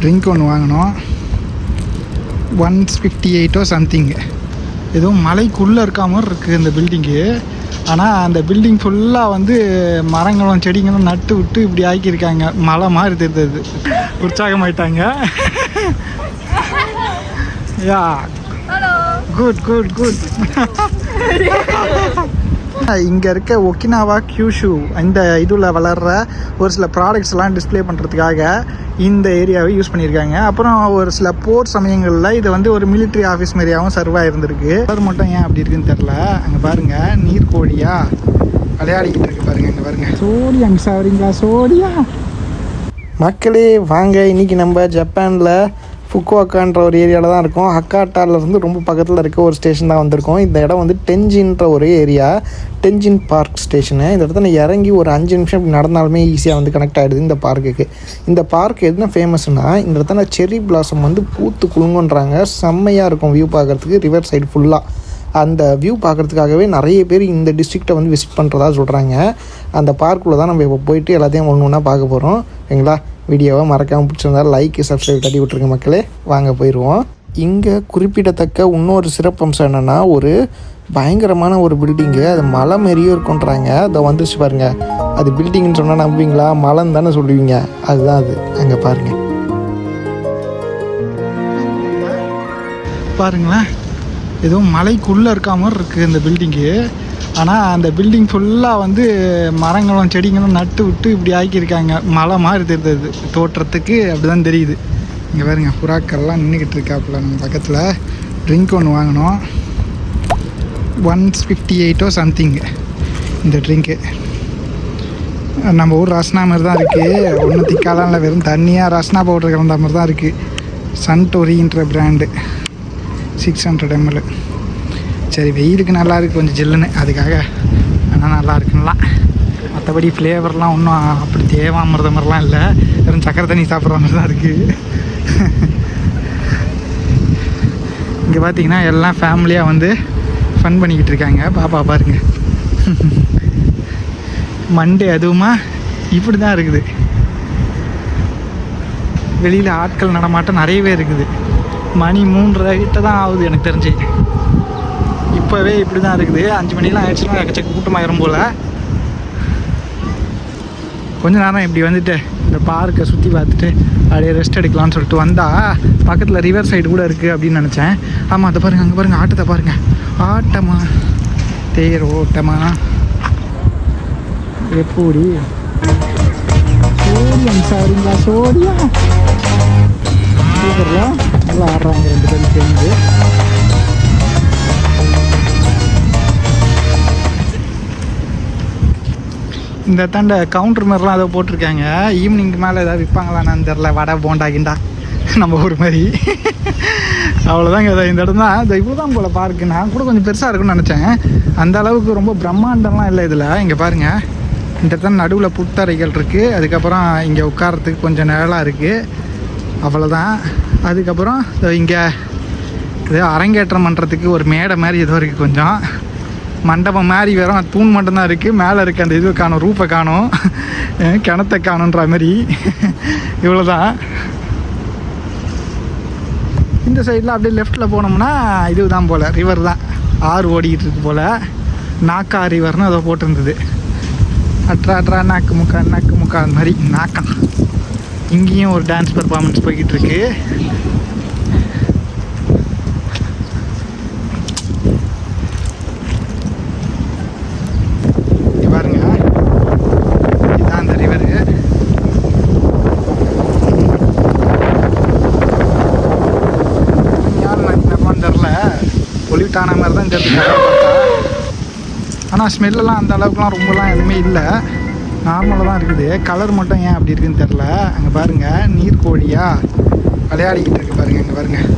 Drink ஒன்று வாங்கினோம். One fifty எயிட்டோ something எதுவும் மலைக்குள்ளே இருக்க மாதிரி இருக்குது இந்த பில்டிங்கு ஆனால் அந்த பில்டிங் ஃபுல்லாக வந்து மரங்களும் செடிங்களும் நட்டு விட்டு இப்படி ஆக்கியிருக்காங்க. மலை மாதிரி தெரியுது உற்சாகமாயிட்டாங்க. யா குட் குட் குட் இங்கே இருக்க ஒக்கினாவா கியூஷு இந்த இதில் வளர்கிற ஒரு சில ப்ராடக்ட்ஸ்லாம் டிஸ்ப்ளே பண்ணுறதுக்காக இந்த ஏரியாவை யூஸ் பண்ணியிருக்காங்க. அப்புறம் ஒரு சில போர் சமயங்களில் இது வந்து ஒரு மிலிட்ரி ஆஃபீஸ் மாதிரியாகவும் சர்வாக இருந்திருக்கு. அது மட்டும் ஏன் அப்படி இருக்குன்னு தெரில அங்கே பாருங்கள் நீர்க்கோழியா விளையாடிக்கிட்டு இருக்கு பாருங்க இங்கே பாருங்க. சோடியா அங்கே சோடியா? மக்களே வாங்க இன்னைக்கு நம்ம ஜப்பானில் ஃபுக்குவாக்கான்ற ஒரு ஏரியாவில் தான் இருக்கும். ஹக்காட்டாலேருந்து ரொம்ப பக்கத்தில் இருக்க ஒரு ஸ்டேஷன் தான் வந்திருக்கோம். இந்த இடம் வந்து டென்ஜின்ற ஒரு ஏரியா. டென்ஜின் பார்க் ஸ்டேஷனு இந்த இடத்துல இறங்கி ஒரு அஞ்சு நிமிஷம் இப்படி நடந்தாலுமே ஈஸியாக வந்து கனெக்ட் ஆகிடுது இந்த பார்க்குக்கு இந்த பார்க் எதுனா ஃபேமஸ்னா இந்த இடத்துல செரி பிளாசம் வந்து பூத்து குலுங்குன்றாங்க. செம்மையாக இருக்கும் வியூ பார்க்குறதுக்கு ரிவர் சைடு ஃபுல்லாக அந்த வியூ பார்க்குறதுக்காகவே நிறைய பேர் இந்த டிஸ்ட்ரிக்டை வந்து விசிட் பண்ணுறதா சொல்கிறாங்க அந்த பார்க்குள்ளே தான் நம்ம இப்போ போயிட்டு எல்லாத்தையும் ஒன்று ஒன்றா பார்க்க போகிறோம் சரிங்களா? வீடியோவை மறக்காமல் பிடிச்சிருந்தா லைக் சப்ஸ்கிரைப் தட்டி விட்டுருங்க மக்களே. வாங்க போயிடுவோம் இங்கே குறிப்பிடத்தக்க இன்னொரு சிறப்பம்சம் என்னென்னா ஒரு பயங்கரமான ஒரு பில்டிங்கு அது மலை மாரியும் இருக்குன்றாங்க. அதை வந்துச்சு பாருங்க. அது பில்டிங்னு சொன்னால் நம்புவீங்களா? மலைன்னு தானே சொல்லுவீங்க. அதுதான் அது. அங்கே பாருங்கள் பாருங்களேன். ஏதோ மலைக்குள்ளே இருக்க மாதிரி இருக்குது இந்த பில்டிங்கு ஆனால் அந்த பில்டிங் ஃபுல்லாக வந்து மரங்களும் செடிங்களும் நட்டு விட்டு இப்படி ஆக்கியிருக்காங்க. மலை மாதிரி தெரிஞ்சது தோற்றத்துக்கு அப்படி தான் தெரியுது. இங்கே பாருங்க புறாக்கள்லாம் நின்றுக்கிட்டு இருக்காப்புல நம்ம பக்கத்தில். ட்ரிங்க் ஒன்று வாங்கினோம் ஒன் ஃபிஃப்டி எயிட்டோ சம்திங்கு இந்த ட்ரிங்க்கு நம்ம ஊர் ரஸ்னா மாதிரி தான் இருக்குது ஒன்றும் திக்காலாம் இல்லை. வெறும் தண்ணியாக ரஸ்னா பவுடர் கலந்த மாதிரி தான் இருக்குது சன்டோரின்ற பிராண்டு சிக்ஸ் ஹண்ட்ரட் எம்எல் சரி வெயிலுக்கு நல்லா இருக்கு கொஞ்சம் ஜில்லுன்னு. அதுக்காக ஆனால் நல்லா இருக்குன்னலாம். மற்றபடி ஃப்ளேவர்லாம் ஒன்றும் அப்படி தேவாமிரத மாதிரிலாம் இல்லை. வெறும் சக்கரை தண்ணி சாப்பிட்ற மாதிரி தான் இருக்குது இங்கே பார்த்தீங்கன்னா எல்லாம் ஃபேமிலியாக வந்து ஃபன் பண்ணிக்கிட்டு இருக்காங்க. பாப்பா பாருங்க. மண்டே அதுவுமா இப்படி தான் இருக்குது. வெளியில் ஆட்கள் நடமாட்டம் நிறையவே இருக்குது. மணி மூன்றரை கிட்ட தான் ஆகுது எனக்கு தெரிஞ்சு. இப்போவே இப்படி தான் இருக்குது. அஞ்சு மணிலாம் ஆயிடுச்சுன்னா எக்கச்சக்க கூட்டமாயிரும் போல். கொஞ்ச நேரம் இப்படி வந்துட்டு இந்த பார்க்கை சுற்றி பார்த்துட்டு அப்படியே ரெஸ்ட் எடுக்கலாம்னு சொல்லிட்டு வந்தால் பக்கத்தில் ரிவர் சைடு கூட இருக்குது அப்படின்னு நினச்சேன். ஆமாம் அதை பாருங்கள் அங்கே பாருங்கள் ஆட்டத்தை பாருங்கள் ஆட்டமா? தேர் ஓட்டமா? எப்படி? சோடியம் சாரிங்களா சோடியம்? நல்லா ஆடுறாங்க ரெண்டு பேரும் சேர்ந்து. இந்த தாண்ட கவுண்டர் மாதிரிலாம் ஏதோ போட்டிருக்காங்க. ஈவினிங் மேலே ஏதாவது விற்பாங்களான்னு தெரில வடை போண்டா கிண்டா. நம்ம ஊர் மாதிரி. அவ்வளோதாங்க இதை இந்த இடம் தான் இவ்வளோ தான் போல் பார்க்கு நான் கூட கொஞ்சம் பெருசாக இருக்கும்னு நினச்சேன். அந்த அளவுக்கு ரொம்ப பிரம்மாண்டம்லாம் இல்லை இதில். இங்கே பாருங்கள் இந்த தான் நடுவில் புத்தரைகள் இருக்குது அதுக்கப்புறம் இங்கே உட்காரத்துக்கு கொஞ்சம் நிழலாக இருக்குது அவ்வளோதான் அதுக்கப்புறம் இங்கே ஏதோ அரங்கேற்றம் பண்ணுறதுக்கு ஒரு மேடை மாதிரி ஏதோ இருக்குது கொஞ்சம். மண்டபம் மாதிரி வரும் தூண் மட்டும்தான் இருக்குது மேலே இருக்க அந்த இது காணும் ரூப்பை காணும். கிணத்தை காணுன்ற மாதிரி. இவ்வளோதான் இந்த சைடில் அப்படியே லெஃப்ட்டில் போனோம்னா இதுதான் போல் ரிவர் தான். ஆறு ஓடிக்கிட்டு இருக்கு போல். நாக்கா ரிவர்னு அதை போட்டிருந்தது. அட்ரா அட்ரா நாக்கு முக்கா நாக்கு முக்கா அந்த மாதிரி நாக்கா. இங்கேயும் ஒரு டான்ஸ் பெர்ஃபார்மன்ஸ் போய்கிட்டு இருக்கு இங்க பாருங்க இதுதான் அந்த ரிவரு யார் நடிக்கிறப்பான்னு தெரில பொலிவிட்டான மாதிரி தான் தெரிஞ்சு ஆனால் ஸ்மெல்லாம் அந்த அளவுக்குலாம் ரொம்பலாம் எதுவுமே இல்லை. நார்மலாக தான் இருக்குது. கலர் மட்டும் ஏன் அப்படி இருக்குன்னு தெரில அங்கே பாருங்கள் நீர் கோழியாக விளையாடிக்கிட்டு இருக்கு பாருங்க இங்கே பாருங்கள்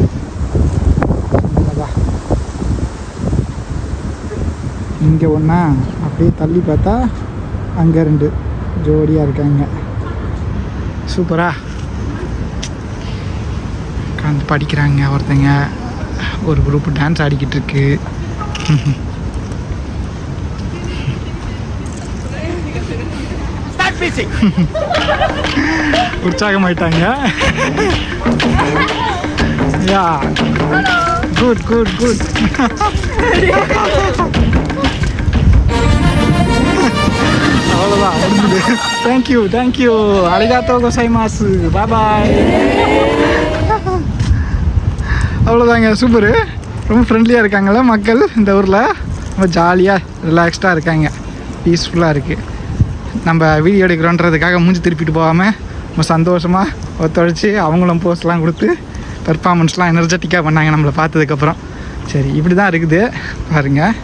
இங்கே ஒன்றா அப்படியே தள்ளி பார்த்தா அங்கே ரெண்டு. ஜோடியாக இருக்காங்க. சூப்பரா. உட்காந்து படிக்கிறாங்க ஒருத்தங்க. ஒரு குரூப் டான்ஸ் ஆடிக்கிட்டு இருக்கு. உற்சாகமாயிட்டாங்க. யா குட் குட் குட் அவ்வளோதான் முடிஞ்சுது தேங்க்யூ தேங்க்யூ அலிகாத்தோ கோசைமாசு பாய் பாய் அவ்வளோதாங்க சூப்பரு ரொம்ப ஃப்ரெண்ட்லியாக இருக்காங்கள மக்கள் இந்த ஊரில். ரொம்ப ஜாலியாக ரிலாக்ஸ்டாக இருக்காங்க. பீஸ்ஃபுல்லாக இருக்குது நம்ம வீடியோ எடுக்கிறோன்றதுக்காக மூஞ்சி திருப்பிட்டு போகாமல் ரொம்ப சந்தோஷமாக ஒத்துழைச்சி அவங்களும் போஸ்ட்லாம் கொடுத்து பெர்ஃபார்மன்ஸ்லாம் எனர்ஜெட்டிக்காக பண்ணாங்க நம்மளை பார்த்ததுக்கப்புறம் சரி இப்படி தான் இருக்குது. பாருங்கள்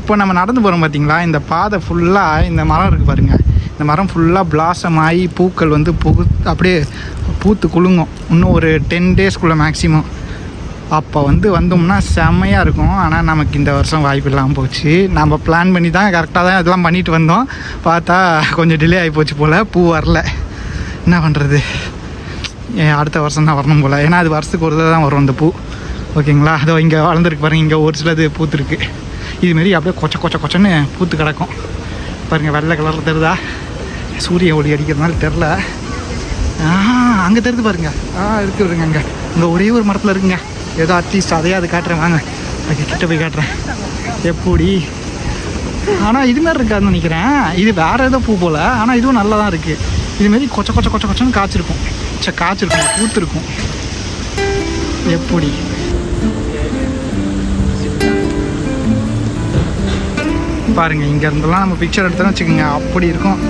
இப்போ நம்ம நடந்து போகிறோம் பார்த்தீங்களா இந்த பாதை ஃபுல்லாக இந்த மரம் இருக்குது பாருங்கள் இந்த மரம் ஃபுல்லாக பிளாசம் ஆகி பூக்கள் வந்து புகு அப்படியே பூத்து குலுங்கும். இன்னும் ஒரு டென் டேஸ்க்குள்ளே மேக்ஸிமம் அப்போ வந்து வந்தோம்னா செம்மையாக இருக்கும். ஆனால் நமக்கு இந்த வருஷம் வாய்ப்பு இல்லாமல் போச்சு. நம்ம பிளான் பண்ணி தான் கரெக்டாக தான் இதெல்லாம் பண்ணிட்டு வந்தோம். பார்த்தா கொஞ்சம் டிலே ஆகி போச்சு போல். பூ வரல. என்ன பண்ணுறது ஏன் அடுத்த வருஷம் தான் வரணும் போல். ஏன்னா அது வருஷத்துக்கு ஒரு தடவை தான் வரும் அந்த பூ. ஓகேங்களா? அதோ இங்கே வளர்ந்துருக்கு பாருங்கள் இங்கே ஒரு சிலது பூத்துருக்கு. இதுமாரி அப்படியே கொச்ச கொச்ச கொச்சன்னு பூத்து கிடக்கும். பாருங்கள் வெள்ளை கலரில் தருதா சூரிய ஒளி அடிக்கிறதுனால தெரில. ஆ அங்கே தெரியுது பாருங்க. ஆ இருக்கு வருங்க அங்கே. இங்கே ஒரே ஒரு மரத்தில் இருக்குங்க. ஏதோ அட்லீஸ்ட் அது காட்டுறேன் வாங்க. ஓகே கிட்ட போய் காட்டுறேன். எப்படி? ஆனால் இது மாதிரி இருக்காதுன்னு நினைக்கிறேன். இது வேறு ஏதோ பூ போல். ஆனால் இதுவும் நல்லா தான் இருக்குது இதுமாரி கொச்ச கொச்ச கொச்ச கொச்சன்னு காய்ச்சிருக்கும். சே காய்ச்சிருக்கும். பூத்துருக்கும். எப்படி? பாருங்கள் இங்கே இருந்தெல்லாம் நம்ம பிக்சர் எடுத்தோம்னு வச்சுக்கோங்க. அப்படி இருக்கும்.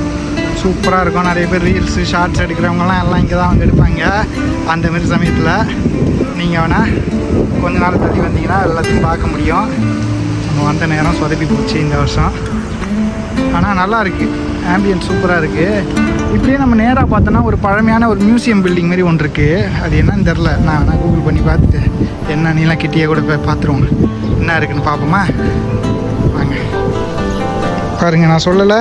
சூப்பராக இருக்கும். நிறைய பேர் ரீல்ஸு ஷார்ட்ஸ் எடுக்கிறவங்கலாம் எல்லாம் இங்கே தான் வந்து எடுப்பாங்க. அந்தமாரி சமயத்தில் நீங்கள் வேணால் கொஞ்ச நாள் தள்ளி வந்தீங்கன்னா எல்லாத்தையும் பார்க்க முடியும். நம்ம வந்த நேரம் சொதப்பி போச்சு இந்த வருஷம். ஆனால் நல்லா இருக்குது ஆம்பியன்ஸ் சூப்பராக இருக்குது இப்படியே நம்ம நேராக பார்த்தோன்னா ஒரு பழமையான ஒரு மியூசியம் பில்டிங் மாதிரி ஒன்று இருக்குது அது என்னன்னு தெரில நான் வேணால் கூகுள் பண்ணி பார்த்துட்டு என்ன நீலாம் கிட்டியே கூட போய் பார்த்துருவோம். என்ன இருக்குன்னு பார்ப்போமா? வாங்க. பாருங்கள் நான் சொல்லலை.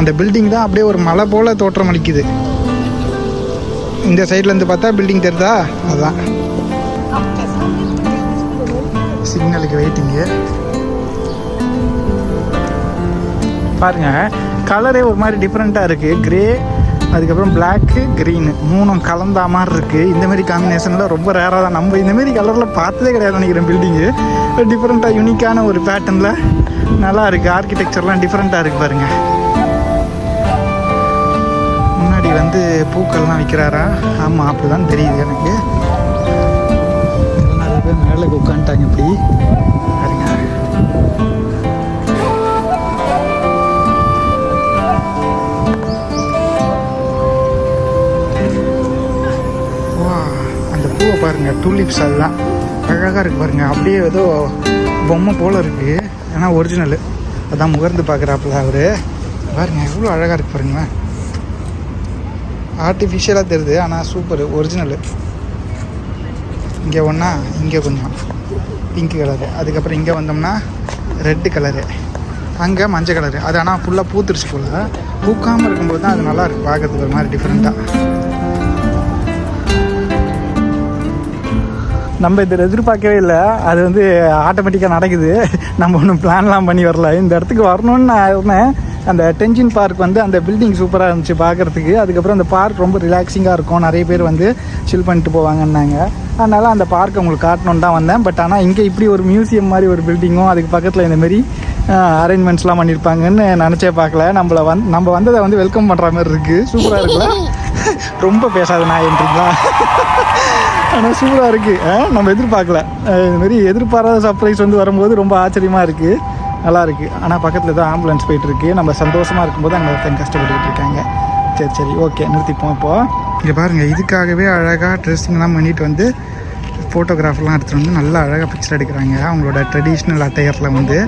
அந்த பில்டிங் தான் அப்படியே ஒரு மலை போல் தோற்றம் அளிக்குது. இந்த சைட்லேருந்து பார்த்தா பில்டிங் தெரிதா? அதுதான் சிக்னலுக்கு வெயிட்டிங்கு பாருங்க கலரே ஒரு மாதிரி டிஃப்ரெண்ட்டாக இருக்குது கிரே அதுக்கப்புறம் பிளாக்கு க்ரீனு மூணும் கலந்தா மாதிரி இருக்குது இந்தமாரி காம்பினேஷனில் ரொம்ப ரேராக தான். நம்ம இந்தமாரி கலரில் பார்த்ததே கிடையாது நினைக்கிறேன் பில்டிங்கு டிஃப்ரெண்ட்டாக யூனிக்கான ஒரு பேட்டர்னில் நல்லா இருக்குது ஆர்கிடெக்சர்லாம் டிஃப்ரெண்ட்டாக இருக்குது பாருங்கள் இப்படி வந்து பூக்கள்லாம் விற்கிறாரா ஆமாம் அப்படி தான் தெரியுது எனக்கு. நிறைய பேர் மேலே உட்காந்துட்டாங்க இப்படி. பாருங்க. அந்த பூவை பாருங்க டூலிப்ஸ் அதுதான் அழகாக இருக்கு பாருங்க. அப்படியே ஏதோ பொம்மை போல இருக்கு. ஏன்னா ஒரிஜினல் அதான் முகர்ந்து பார்க்குறாப்புல அவரு. பாருங்க எவ்வளோ அழகாக இருக்கு பாருங்களேன். ஆர்டிஃபிஷியலாக தெரியுது ஆனால் சூப்பர் ஒரிஜினலு இங்கே ஒன்றா இங்கே கொஞ்சம் பிங்க் கலரு அதுக்கப்புறம் இங்கே வந்தோம்னா ரெட்டு கலரு அங்கே மஞ்சள் கலரு அது ஆனால் ஃபுல்லாக பூத்துருச்சு போல். பூக்காமல் இருக்கும்போது தான் அது நல்லா பார்க்குறதுக்கு பார்க்கறதுக்கு ஒரு மாதிரி டிஃப்ரெண்ட்டாக நம்ம இதில் எதிர்பார்க்கவே இல்லை. அது வந்து ஆட்டோமேட்டிக்காக நடக்குது. நம்ம ஒன்றும் பிளான்லாம் பண்ணி வரல. இந்த இடத்துக்கு வரணும்னு நான் இருந்தேன். அந்த டென்ஜின் பார்க் வந்து அந்த பில்டிங் சூப்பராக இருந்துச்சு பார்க்குறதுக்கு அதுக்கப்புறம் அந்த பார்க் ரொம்ப ரிலாக்ஸிங்காக இருக்கும். நிறைய பேர் வந்து சில் பண்ணிட்டு போவாங்கன்னாங்க. அதனால் அந்த பார்க் உங்களுக்கு காட்டணுன்னு தான் வந்தேன். பட் ஆனால் இங்கே இப்படி ஒரு மியூசியம் மாதிரி ஒரு பில்டிங்கும் அதுக்கு பக்கத்தில் இந்தமாரி அரேஞ்ச்மெண்ட்ஸ்லாம் பண்ணியிருப்பாங்கன்னு நினச்சே பார்க்கல. நம்மளை வந் நம்ம வந்ததை வந்து வெல்கம் பண்ணுற மாதிரி இருக்குது சூப்பராக இருக்குல்ல? ரொம்ப பேசாத நாயன்றீங்களா ஆனால் சூப்பராக இருக்குது நம்ம எதிர்பார்க்கல. இதுமாரி எதிர்பாராத சர்ப்ரைஸ் வந்து வரும்போது ரொம்ப ஆச்சரியமாக இருக்குது நல்லா இருக்குது ஆனால் பக்கத்தில் தான் ஆம்புலன்ஸ் போயிட்டுருக்கு. நம்ம சந்தோஷமாக இருக்கும்போது அங்கே ஒருத்தங்க கஷ்டப்பட்டுக்கிட்டு இருக்காங்க. சரி சரி ஓகே நிறுத்திப்போம் இப்போது இங்கே பாருங்கள் இதுக்காகவே அழகாக ட்ரெஸ்ஸிங்லாம் பண்ணிட்டு வந்து ஃபோட்டோகிராஃபர்லாம் எடுத்துகிட்டு வந்து நல்லா அழகாக பிக்சர் எடுக்கிறாங்க. அவங்களோட ட்ரெடிஷ்னல் அட்டையரில் வந்து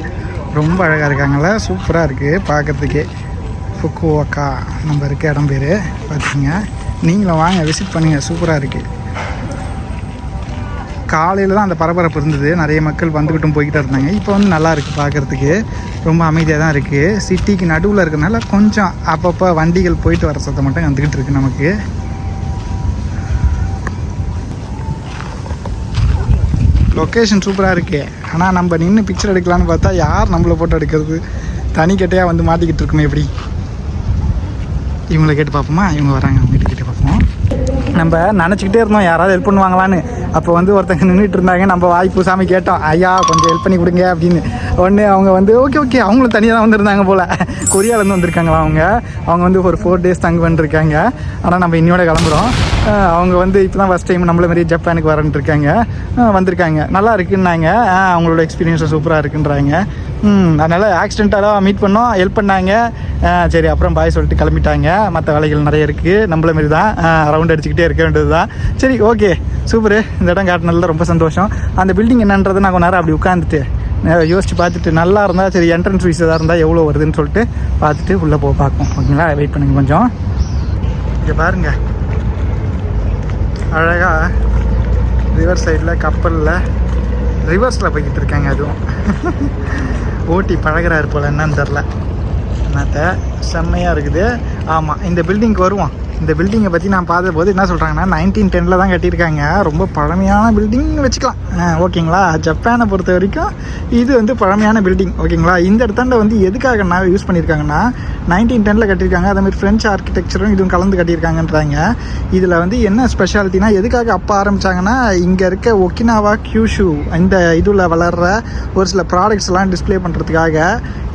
ரொம்ப அழகாக இருக்காங்கள சூப்பராக இருக்குது பார்க்குறதுக்கே ஃபுக்குவாக்கா நம்ம இருக்க இடம் பேர். பார்த்துங்க நீங்களும் வாங்க விசிட் பண்ணுங்கள் சூப்பராக இருக்குது காலையில் தான் அந்த பரபரப்பு இருந்தது. நிறைய மக்கள் வந்துக்கிட்டும் போய்கிட்டு இருந்தாங்க. இப்போ வந்து நல்லா இருக்குது பார்க்குறதுக்கு ரொம்ப அமைதியாக தான் இருக்குது சிட்டிக்கு நடுவில் இருக்கிறனால கொஞ்சம் அப்பப்போ வண்டிகள் போயிட்டு வர சத்தம் மட்டும் வந்துக்கிட்டு இருக்கு நமக்கு. லொக்கேஷன் சூப்பராக இருக்கு. ஆனால் நம்ம நின்று பிக்சர் எடுக்கலான்னு பார்த்தா யார் நம்மளை ஃபோட்டோ எடுக்கிறது? தனிக்கட்டையாக வந்து மாட்டிக்கிட்டு இருக்குமே எப்படி? இவங்களை கேட்டு பார்ப்போமா? இவங்க வராங்க அவங்க கிட்ட கேட்டு பார்ப்போம்? நம்ம நினச்சிக்கிட்டே இருந்தோம் யாராவது ஹெல்ப் பண்ணுவாங்களான்னு. அப்போ வந்து ஒருத்தங்க நின்றுட்டு இருந்தாங்க. நம்ம வாய்ப்பு சாமி கேட்டோம். ஐயா கொஞ்சம் ஹெல்ப் பண்ணி கொடுங்க அப்படின்னு. உடனே அவங்க வந்து ஓகே ஓகே அவங்களும் தனியாக தான் வந்திருந்தாங்க போல். கொரியாவிலேருந்து வந்திருக்காங்களா அவங்க? அவங்க வந்து ஒரு ஃபோர் டேஸ் தங்க வந்துருக்காங்க ஆனால் நம்ம இன்னையோட கிளம்புறோம். அவங்க வந்து இப்போ தான் ஃபஸ்ட் டைம் நம்மள மாதிரி ஜப்பானுக்கு வரேன்ட்டு இருக்காங்க. வந்திருக்காங்க. நல்லா இருக்குன்னாங்க. அவங்களோட எக்ஸ்பீரியன்ஸும் சூப்பராக இருக்குன்றாங்க. அதனால் ஆக்சிடென்ட்டாக மீட் பண்ணோம் ஹெல்ப் பண்ணாங்க. சரி அப்புறம் பாய் சொல்லிட்டு கிளம்பிட்டாங்க. மற்ற வேலைகள் நிறைய இருக்குது நம்மள மாரி தான் ரவுண்ட் அடிச்சுக்கிட்டே இருக்க வேண்டியது தான் சரி ஓகே சூப்பரு. இந்த இடம் காட்டினதில் ரொம்ப சந்தோஷம். அந்த பில்டிங் என்னன்றதை நான் கொஞ்ச நேரம் அப்படி உட்காந்துட்டு யோசித்து யோசிச்சு பார்த்துட்டு நல்லா இருந்தால் சரி என்ட்ரன்ஸ் ஃபீஸ் எதாக இருந்தால் எவ்வளோ வருதுன்னு சொல்லிட்டு பார்த்துட்டு உள்ளே போக பார்ப்போம். ஓகேங்களா வெயிட் பண்ணுங்க கொஞ்சம். இங்கே பாருங்க. அழகாக ரிவர் சைடில் கப்பலில் ரிவர்ஸில் போய்கிட்டு இருக்காங்க அதுவும். ஓட்டி பழகுறாரு போல் என்னன்னு தெரில என்னத்த? செம்மையாக இருக்குது. ஆமாம் இந்த பில்டிங்க்கு வருவோம். இந்த பில்டிங்கை பற்றி நான் பார்த்தபோது என்ன சொல்கிறாங்கன்னா நைன்டீன் டெனில் தான் கட்டியிருக்காங்க. ரொம்ப பழமையான பில்டிங் வச்சுக்கலாம். ஓகேங்களா? ஜப்பானை பொறுத்த வரைக்கும் இது வந்து பழமையான பில்டிங் ஓகேங்களா? இந்த இடத்தாண்ட வந்து எதுக்காக நான் யூஸ் பண்ணியிருக்காங்கன்னா நைன்டீன் டெனில் கட்டியிருக்காங்க. அதேமாதிரி ஃப்ரெஞ்ச் ஆர்கிடெக்சரும் இதுவும் கலந்து கட்டியிருக்காங்கன்றாங்க. இதில் வந்து என்ன ஸ்பெஷாலிட்டினா எதுக்காக அப்போ ஆரம்பித்தாங்கன்னா இங்கே இருக்க ஒக்கினாவா கியூஷு இந்த இதில் வளர்கிற ஒரு சில ப்ராடக்ட்ஸ்லாம் டிஸ்ப்ளே பண்ணுறதுக்காக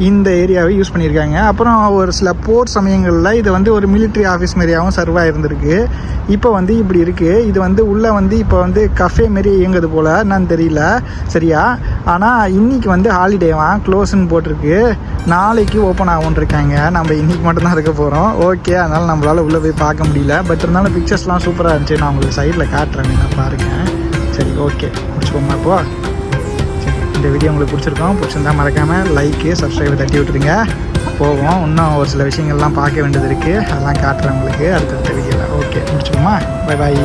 இந்த ஏரியாவை யூஸ் பண்ணியிருக்காங்க. அப்புறம் ஒரு சில போர் சமயங்களில் இது வந்து ஒரு மிலிட்ரி ஆஃபீஸ் மாரியாகவும் சர்வாக இருந்திருக்கு. இப்போ வந்து இப்படி இருக்குது இது வந்து உள்ளே வந்து இப்போ வந்து கஃபே மாரி இயங்குது போல். என்னன்னு தெரியல. சரியா? ஆனால் இன்னைக்கு வந்து ஹாலிடேவா க்ளோஸ்ன்னு போட்டிருக்கு. நாளைக்கு ஓப்பன் ஆகும்னு இருக்காங்க. நம்ம இன்றைக்கி மட்டும்தான் இருக்க போகிறோம் ஓகே அதனால் நம்மளால் உள்ளே போய் பார்க்க முடியல. பட் இருந்தாலும் பிக்சர்ஸ்லாம் சூப்பராக இருந்துச்சு. நான் உங்களுக்கு சைடில் காட்டுறேன். நான் பாருங்கள் சரி ஓகே முடிச்சுக்கோமா இப்போ சரி இந்த வீடியோ உங்களுக்கு பிடிச்சிருக்கோம். பிடிச்சிருந்தா மறக்காமல் லைக்கு சப்ஸ்கிரைப் தட்டி விட்டுருங்க. போவோம். இன்னும் ஒரு சில விஷயங்கள்லாம் பார்க்க வேண்டியது இருக்குது அதெல்லாம் காட்டுறேன் உங்களுக்கு அடுத்தடுத்த வீடியோவில் ஓகே முடிச்சுக்கோமா? Bye bye